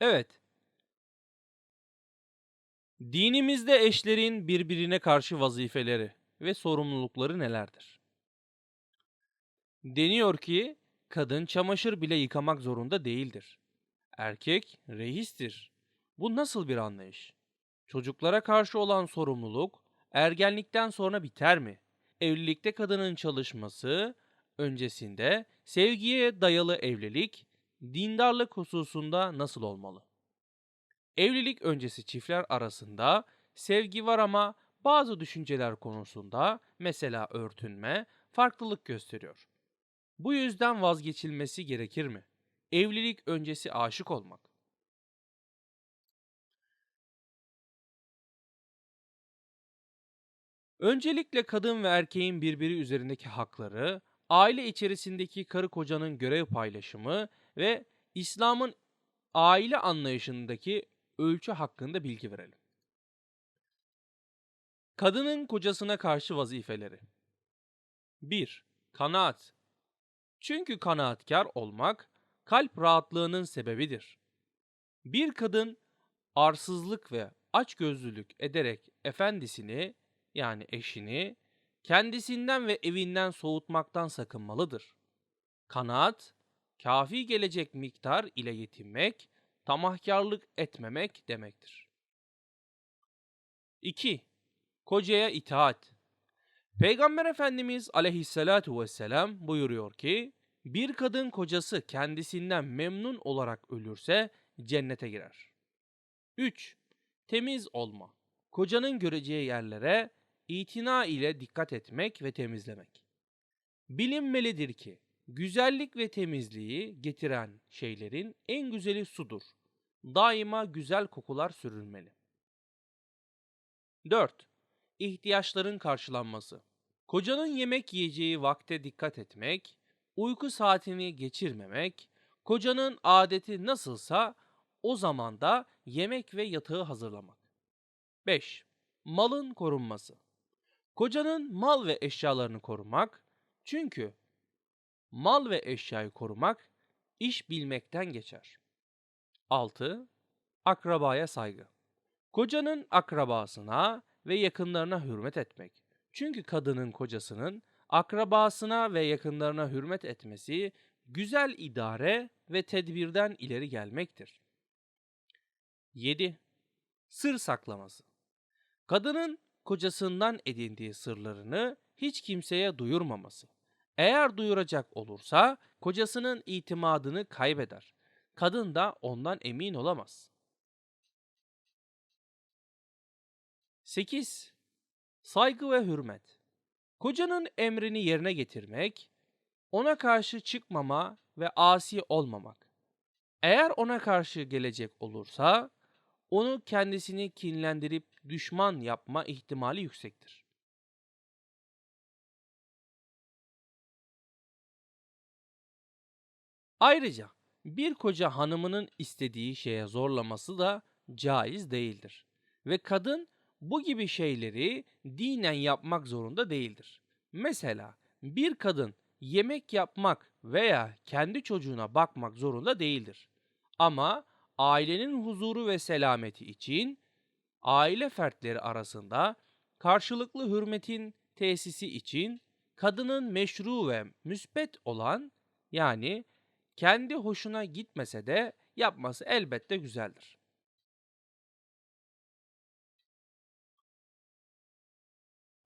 Evet. Dinimizde eşlerin birbirine karşı vazifeleri ve sorumlulukları nelerdir? Deniyor ki kadın çamaşır bile yıkamak zorunda değildir. Erkek reistir. Bu nasıl bir anlayış? Çocuklara karşı olan sorumluluk ergenlikten sonra biter mi? Evlilikte kadının çalışması öncesinde sevgiye dayalı evlilik dindarlık hususunda nasıl olmalı? Evlilik öncesi çiftler arasında sevgi var ama bazı düşünceler konusunda mesela örtünme farklılık gösteriyor. Bu yüzden vazgeçilmesi gerekir mi? Evlilik öncesi aşık olmak. Öncelikle kadın ve erkeğin birbiri üzerindeki hakları, aile içerisindeki karı kocanın görev paylaşımı ve İslam'ın aile anlayışındaki ölçü hakkında bilgi verelim. Kadının kocasına karşı vazifeleri 1. Kanaat Çünkü kanaatkar olmak kalp rahatlığının sebebidir. Bir kadın arsızlık ve açgözlülük ederek efendisini yani eşini kendisinden ve evinden soğutmaktan sakınmalıdır. Kanaat, kafi gelecek miktar ile yetinmek, tamahkarlık etmemek demektir. 2. Kocaya itaat. Peygamber Efendimiz aleyhissalatu vesselam buyuruyor ki, bir kadın kocası kendisinden memnun olarak ölürse cennete girer. 3. Temiz olma. Kocanın göreceği yerlere itina ile dikkat etmek ve temizlemek. Bilinmelidir ki güzellik ve temizliği getiren şeylerin en güzeli sudur. Daima güzel kokular sürülmeli. 4. İhtiyaçların karşılanması. Kocanın yemek yiyeceği vakte dikkat etmek, uyku saatini geçirmemek, kocanın adeti nasılsa o zamanda yemek ve yatağı hazırlamak. 5. Malın korunması. Kocanın mal ve eşyalarını korumak, çünkü mal ve eşyayı korumak iş bilmekten geçer. 6. Akrabaya saygı. Kocanın akrabasına ve yakınlarına hürmet etmek. Çünkü kadının kocasının akrabasına ve yakınlarına hürmet etmesi güzel idare ve tedbirden ileri gelmektir. 7. Sır saklaması. Kadının kocasından edindiği sırlarını hiç kimseye duyurmaması. Eğer duyuracak olursa kocasının itimadını kaybeder. Kadın da ondan emin olamaz. 8. Saygı ve hürmet. Kocanın emrini yerine getirmek, ona karşı çıkmama ve asi olmamak. Eğer ona karşı gelecek olursa onu kendisini kinlendirip düşman yapma ihtimali yüksektir. Ayrıca bir koca hanımının istediği şeye zorlaması da caiz değildir. Ve kadın bu gibi şeyleri dinen yapmak zorunda değildir. Mesela bir kadın yemek yapmak veya kendi çocuğuna bakmak zorunda değildir. Ama ailenin huzuru ve selameti için aile fertleri arasında karşılıklı hürmetin tesisi için kadının meşru ve müspet olan yani kendi hoşuna gitmese de yapması elbette güzeldir.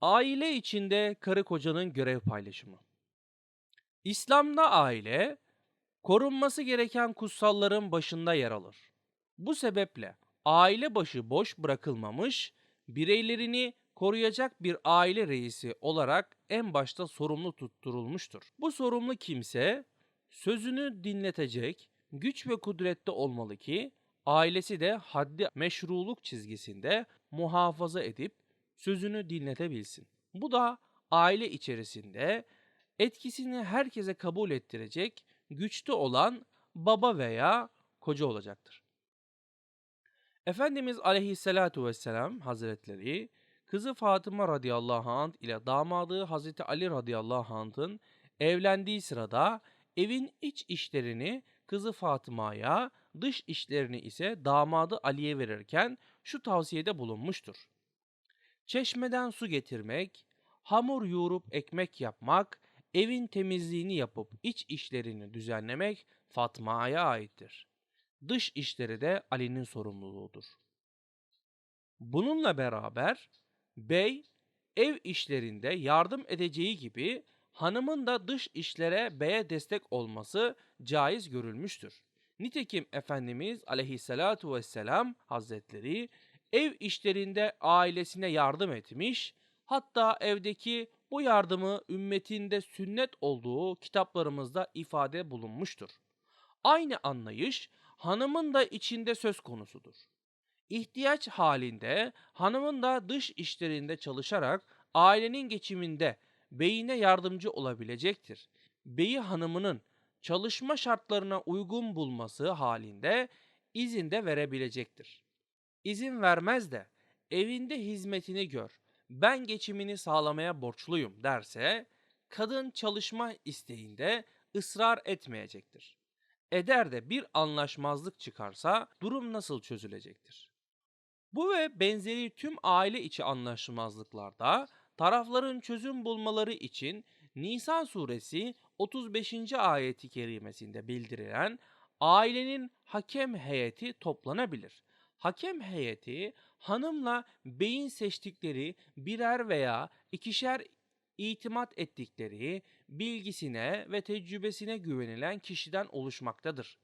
Aile içinde karı kocanın görev paylaşımı. İslam'da aile korunması gereken kutsalların başında yer alır. Bu sebeple aile başı boş bırakılmamış, bireylerini koruyacak bir aile reisi olarak en başta sorumlu tutturulmuştur. Bu sorumlu kimse sözünü dinletecek güç ve kudretli olmalı ki ailesi de haddi meşruluk çizgisinde muhafaza edip sözünü dinletebilsin. Bu da aile içerisinde etkisini herkese kabul ettirecek güçlü olan baba veya koca olacaktır. Efendimiz aleyhissalatu vesselam hazretleri kızı Fatıma radıyallahu anh ile damadı Hazreti Ali radıyallahu anh'ın evlendiği sırada evin iç işlerini kızı Fatıma'ya, dış işlerini ise damadı Ali'ye verirken şu tavsiyede bulunmuştur. Çeşmeden su getirmek, hamur yoğurup ekmek yapmak, evin temizliğini yapıp iç işlerini düzenlemek Fatma'ya aittir. Dış işleri de Ali'nin sorumluluğudur. Bununla beraber bey ev işlerinde yardım edeceği gibi hanımın da dış işlere beye destek olması caiz görülmüştür. Nitekim Efendimiz aleyhissalatu vesselam hazretleri ev işlerinde ailesine yardım etmiş, hatta evdeki bu yardımı ümmetinde sünnet olduğu kitaplarımızda ifade bulunmuştur. Aynı anlayış hanımın da içinde söz konusudur. İhtiyaç halinde hanımın da dış işlerinde çalışarak ailenin geçiminde beyine yardımcı olabilecektir. Beyi hanımının çalışma şartlarına uygun bulması halinde izin de verebilecektir. İzin vermez de evinde hizmetini gör, ben geçimini sağlamaya borçluyum derse kadın çalışma isteğinde ısrar etmeyecektir. Eder de bir anlaşmazlık çıkarsa durum nasıl çözülecektir? Bu ve benzeri tüm aile içi anlaşmazlıklarda tarafların çözüm bulmaları için Nisan suresi 35. ayeti kerimesinde bildirilen ailenin hakem heyeti toplanabilir. Hakem heyeti hanımla beyin seçtikleri birer veya ikişer itimat ettikleri bilgisine ve tecrübesine güvenilen kişiden oluşmaktadır.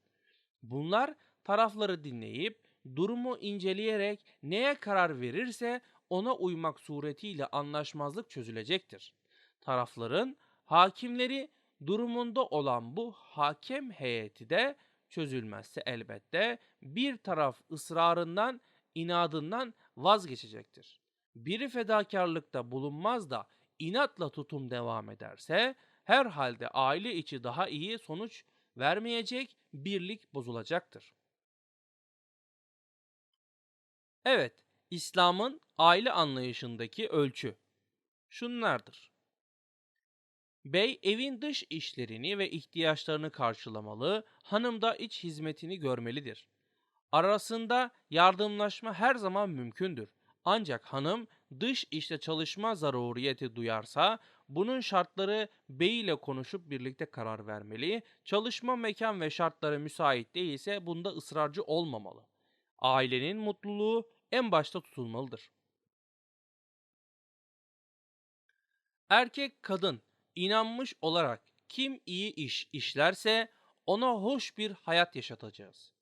Bunlar tarafları dinleyip durumu inceleyerek neye karar verirse ona uymak suretiyle anlaşmazlık çözülecektir. Tarafların hakimleri durumunda olan bu hakem heyeti de çözülmezse elbette bir taraf ısrarından, inadından vazgeçecektir. Biri fedakarlıkta bulunmaz da inatla tutum devam ederse herhalde aile içi daha iyi sonuç vermeyecek, birlik bozulacaktır. Evet, İslam'ın aile anlayışındaki ölçü şunlardır. Bey evin dış işlerini ve ihtiyaçlarını karşılamalı, hanım da iç hizmetini görmelidir. Arasında yardımlaşma her zaman mümkündür. Ancak hanım dış işte çalışma zaruriyeti duyarsa bunun şartları bey ile konuşup birlikte karar vermeli. Çalışma mekan ve şartları müsait değilse bunda ısrarcı olmamalı. Ailenin mutluluğu en başta tutulmalıdır. Erkek kadın inanmış olarak kim iyi iş işlerse ona hoş bir hayat yaşatacağız.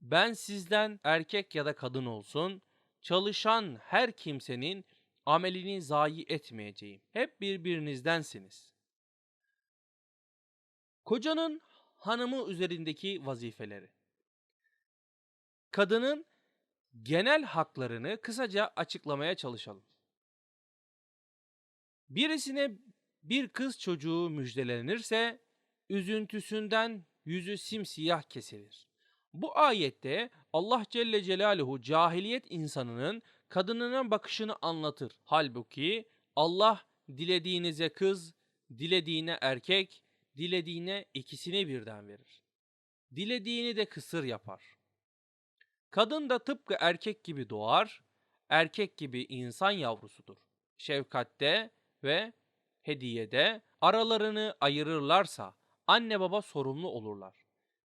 Ben sizden erkek ya da kadın olsun, çalışan her kimsenin amelini zayi etmeyeceğim. Hep birbirinizdensiniz. Kocanın hanımı üzerindeki vazifeleri. Kadının genel haklarını kısaca açıklamaya çalışalım. Birisine bir kız çocuğu müjdelenirse üzüntüsünden yüzü simsiyah kesilir. Bu ayette Allah Celle Celaluhu cahiliyet insanının kadınına bakışını anlatır. Halbuki Allah dilediğinize kız, dilediğine erkek, dilediğine ikisini birden verir. Dilediğini de kısır yapar. Kadın da tıpkı erkek gibi doğar, erkek gibi insan yavrusudur. Şefkatte ve hediyede aralarını ayırırlarsa anne baba sorumlu olurlar.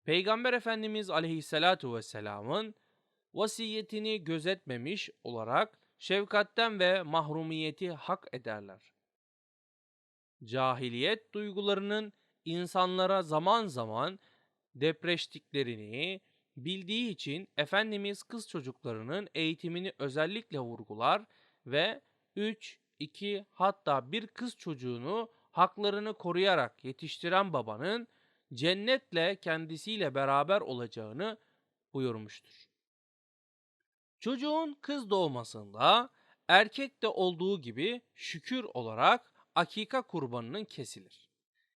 Peygamber Efendimiz aleyhissalatu vesselamın vasiyetini gözetmemiş olarak şefkatten ve mahrumiyeti hak ederler. Cahiliyet duygularının insanlara zaman zaman depreştiklerini bildiği için Efendimiz kız çocuklarının eğitimini özellikle vurgular ve 3, 2 hatta bir kız çocuğunu haklarını koruyarak yetiştiren babanın cennetle kendisiyle beraber olacağını buyurmuştur. Çocuğun kız doğmasında erkek de olduğu gibi şükür olarak akika kurbanının kesilir.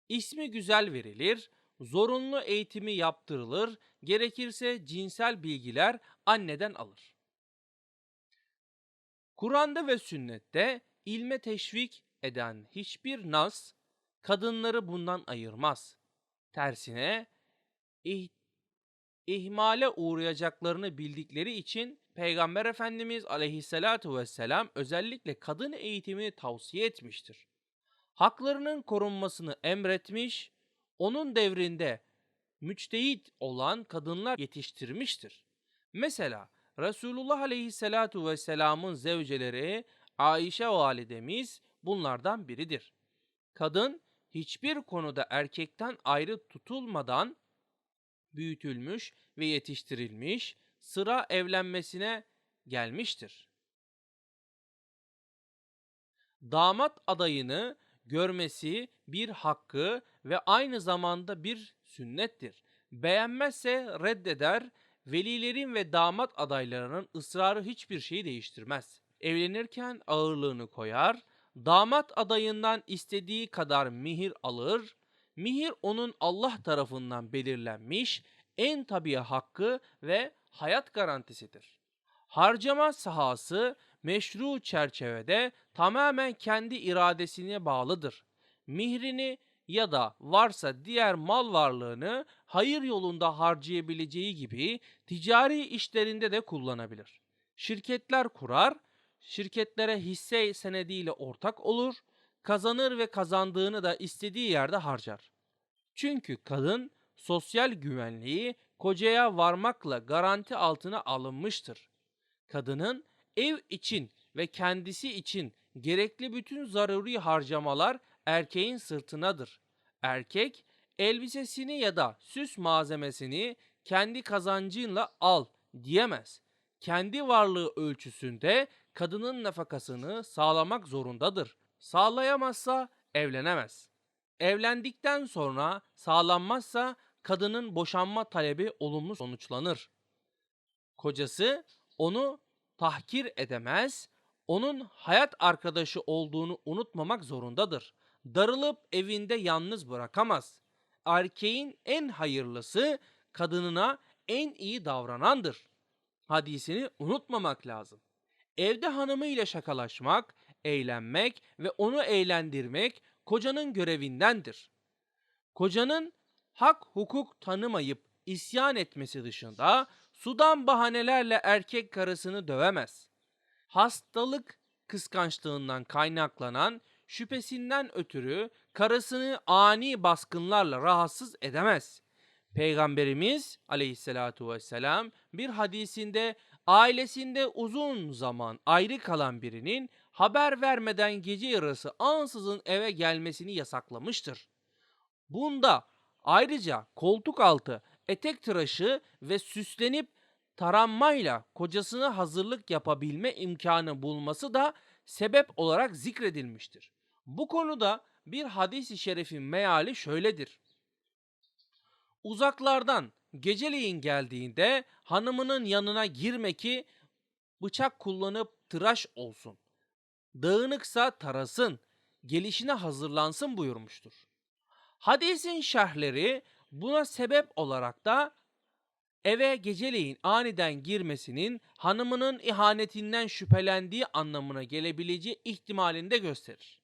İsmi güzel verilir, zorunlu eğitimi yaptırılır, gerekirse cinsel bilgiler anneden alır. Kur'an'da ve sünnette ilme teşvik eden hiçbir nas kadınları bundan ayırmaz. Tersine ih- ihmale uğrayacaklarını bildikleri için Peygamber Efendimiz aleyhissalatu vesselam özellikle kadın eğitimini tavsiye etmiştir. Haklarının korunmasını emretmiş, onun devrinde müçtehit olan kadınlar yetiştirmiştir. Mesela Resulullah Aleyhisselatu Vesselam'ın zevceleri Ayşe validemiz bunlardan biridir. Kadın hiçbir konuda erkekten ayrı tutulmadan büyütülmüş ve yetiştirilmiş, sıra evlenmesine gelmiştir. Damat adayını görmesi bir hakkı ve aynı zamanda bir sünnettir. Beğenmezse reddeder, velilerin ve damat adaylarının ısrarı hiçbir şeyi değiştirmez. Evlenirken ağırlığını koyar, damat adayından istediği kadar mihir alır, mihir onun Allah tarafından belirlenmiş en tabii hakkı ve hayat garantisidir. Harcama sahası meşru çerçevede tamamen kendi iradesine bağlıdır. Mihrini ya da varsa diğer mal varlığını hayır yolunda harcayabileceği gibi ticari işlerinde de kullanabilir. Şirketler kurar, şirketlere hisse senediyle ortak olur, kazanır ve kazandığını da istediği yerde harcar. Çünkü kadın sosyal güvenliği kocaya varmakla garanti altına alınmıştır. Kadının ev için ve kendisi için gerekli bütün zaruri harcamalar erkeğin sırtınadır. Erkek elbisesini ya da süs malzemesini kendi kazancınla al diyemez. Kendi varlığı ölçüsünde kadının nafakasını sağlamak zorundadır. Sağlayamazsa evlenemez. Evlendikten sonra sağlanmazsa kadının boşanma talebi olumlu sonuçlanır. Kocası onu tahkir edemez, onun hayat arkadaşı olduğunu unutmamak zorundadır. Darılıp evinde yalnız bırakamaz. Erkeğin en hayırlısı kadınına en iyi davranandır. Hadisini unutmamak lazım. Evde hanımıyla şakalaşmak, eğlenmek ve onu eğlendirmek kocanın görevindendir. Kocanın hak hukuk tanımayıp isyan etmesi dışında sudan bahanelerle erkek karısını dövemez. Hastalık kıskançlığından kaynaklanan şüphesinden ötürü karısını ani baskınlarla rahatsız edemez. Peygamberimiz aleyhissalatu vesselam bir hadisinde ailesinde uzun zaman ayrı kalan birinin haber vermeden gece yarısı ansızın eve gelmesini yasaklamıştır. Bunda ayrıca koltuk altı, etek tıraşı ve süslenip taranmayla kocasına hazırlık yapabilme imkanı bulması da sebep olarak zikredilmiştir. Bu konuda bir hadis-i şerifin meali şöyledir. Uzaklardan geceleyin geldiğinde hanımının yanına girme ki bıçak kullanıp tıraş olsun. Dağınıksa tarasın, gelişine hazırlansın buyurmuştur. Hadisin şerhleri buna sebep olarak da eve geceleyin aniden girmesinin hanımının ihanetinden şüphelendiği anlamına gelebileceği ihtimalini de gösterir.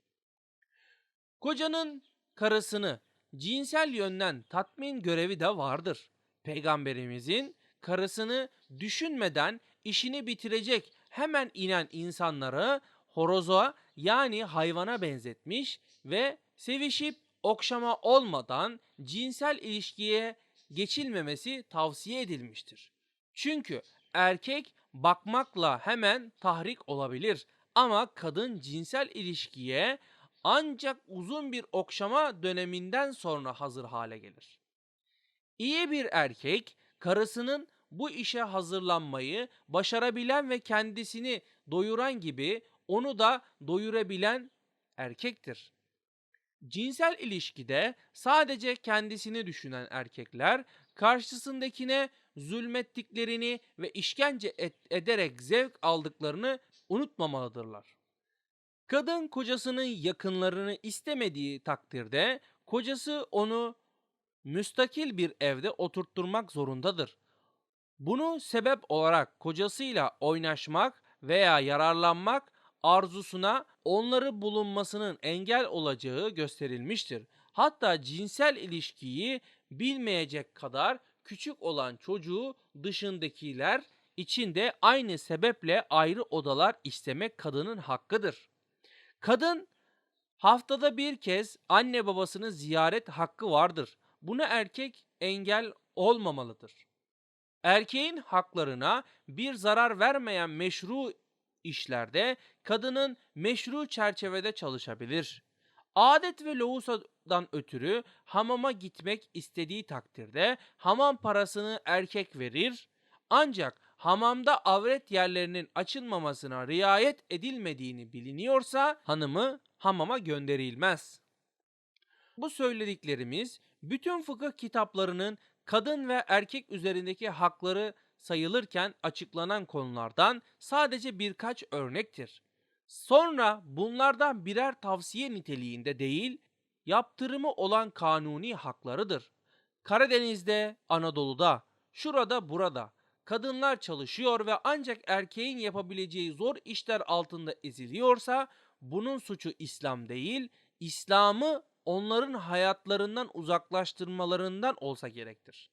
Kocanın karısını cinsel yönden tatmin görevi de vardır. Peygamberimizin karısını düşünmeden işini bitirecek hemen inen insanları horoza yani hayvana benzetmiş ve sevişip okşama olmadan cinsel ilişkiye geçilmemesi tavsiye edilmiştir. Çünkü erkek bakmakla hemen tahrik olabilir ama kadın cinsel ilişkiye ancak uzun bir okşama döneminden sonra hazır hale gelir. İyi bir erkek karısının bu işe hazırlanmayı başarabilen ve kendisini doyuran gibi onu da doyurabilen erkektir. Cinsel ilişkide sadece kendisini düşünen erkekler karşısındakine zulmettiklerini ve işkence et- ederek zevk aldıklarını unutmamalıdırlar. Kadın kocasının yakınlarını istemediği takdirde kocası onu müstakil bir evde oturtturmak zorundadır. Bunu sebep olarak kocasıyla oynaşmak veya yararlanmak arzusuna onları bulunmasının engel olacağı gösterilmiştir. Hatta cinsel ilişkiyi bilmeyecek kadar küçük olan çocuğu dışındakiler için de aynı sebeple ayrı odalar istemek kadının hakkıdır. Kadın haftada bir kez anne babasını ziyaret hakkı vardır. Buna erkek engel olmamalıdır. Erkeğin haklarına bir zarar vermeyen meşru işlerde kadının meşru çerçevede çalışabilir. Adet ve lohusadan ötürü hamama gitmek istediği takdirde hamam parasını erkek verir. Ancak hamamda avret yerlerinin açılmamasına riayet edilmediğini biliniyorsa hanımı hamama gönderilmez. Bu söylediklerimiz bütün fıkıh kitaplarının kadın ve erkek üzerindeki hakları sayılırken açıklanan konulardan sadece birkaç örnektir. Sonra bunlardan birer tavsiye niteliğinde değil, yaptırımı olan kanuni haklarıdır. Karadeniz'de, Anadolu'da, şurada burada kadınlar çalışıyor ve ancak erkeğin yapabileceği zor işler altında eziliyorsa bunun suçu İslam değil, İslam'ı onların hayatlarından uzaklaştırmalarından olsa gerektir.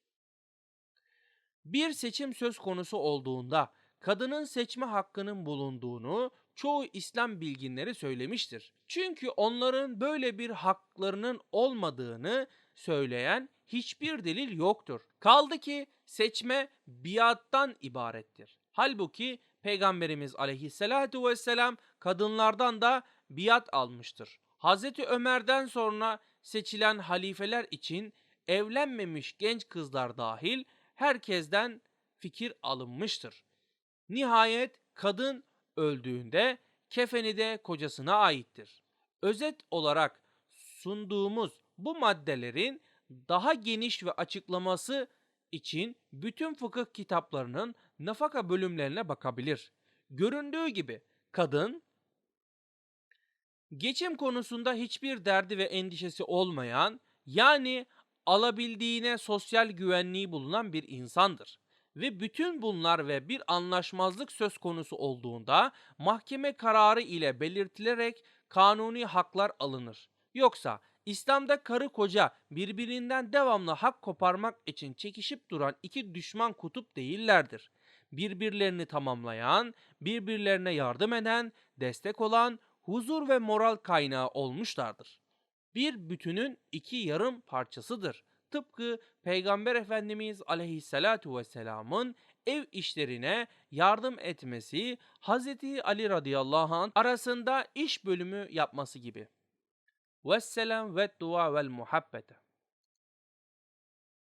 Bir seçim söz konusu olduğunda kadının seçme hakkının bulunduğunu çoğu İslam bilginleri söylemiştir. Çünkü onların böyle bir haklarının olmadığını söyleyen hiçbir delil yoktur. Kaldı ki seçme biattan ibarettir. Halbuki Peygamberimiz aleyhissalatu vesselam kadınlardan da biat almıştır. Hazreti Ömer'den sonra seçilen halifeler için evlenmemiş genç kızlar dahil herkesten fikir alınmıştır. Nihayet kadın öldüğünde kefeni de kocasına aittir. Özet olarak sunduğumuz bu maddelerin daha geniş ve açıklaması için bütün fıkıh kitaplarının nafaka bölümlerine bakabilir. Göründüğü gibi kadın geçim konusunda hiçbir derdi ve endişesi olmayan yani alabildiğine sosyal güvenliği bulunan bir insandır. Ve bütün bunlar ve bir anlaşmazlık söz konusu olduğunda mahkeme kararı ile belirtilerek kanuni haklar alınır. Yoksa İslam'da karı koca birbirinden devamlı hak koparmak için çekişip duran iki düşman kutup değillerdir. Birbirlerini tamamlayan, birbirlerine yardım eden, destek olan, huzur ve moral kaynağı olmuşlardır. Bir bütünün iki yarım parçasıdır. Tıpkı Peygamber Efendimiz Aleyhisselatu Vesselam'ın ev işlerine yardım etmesi Hazreti Ali radıyallahu anh arasında iş bölümü yapması gibi. Vesselam ve dua vel muhabbete.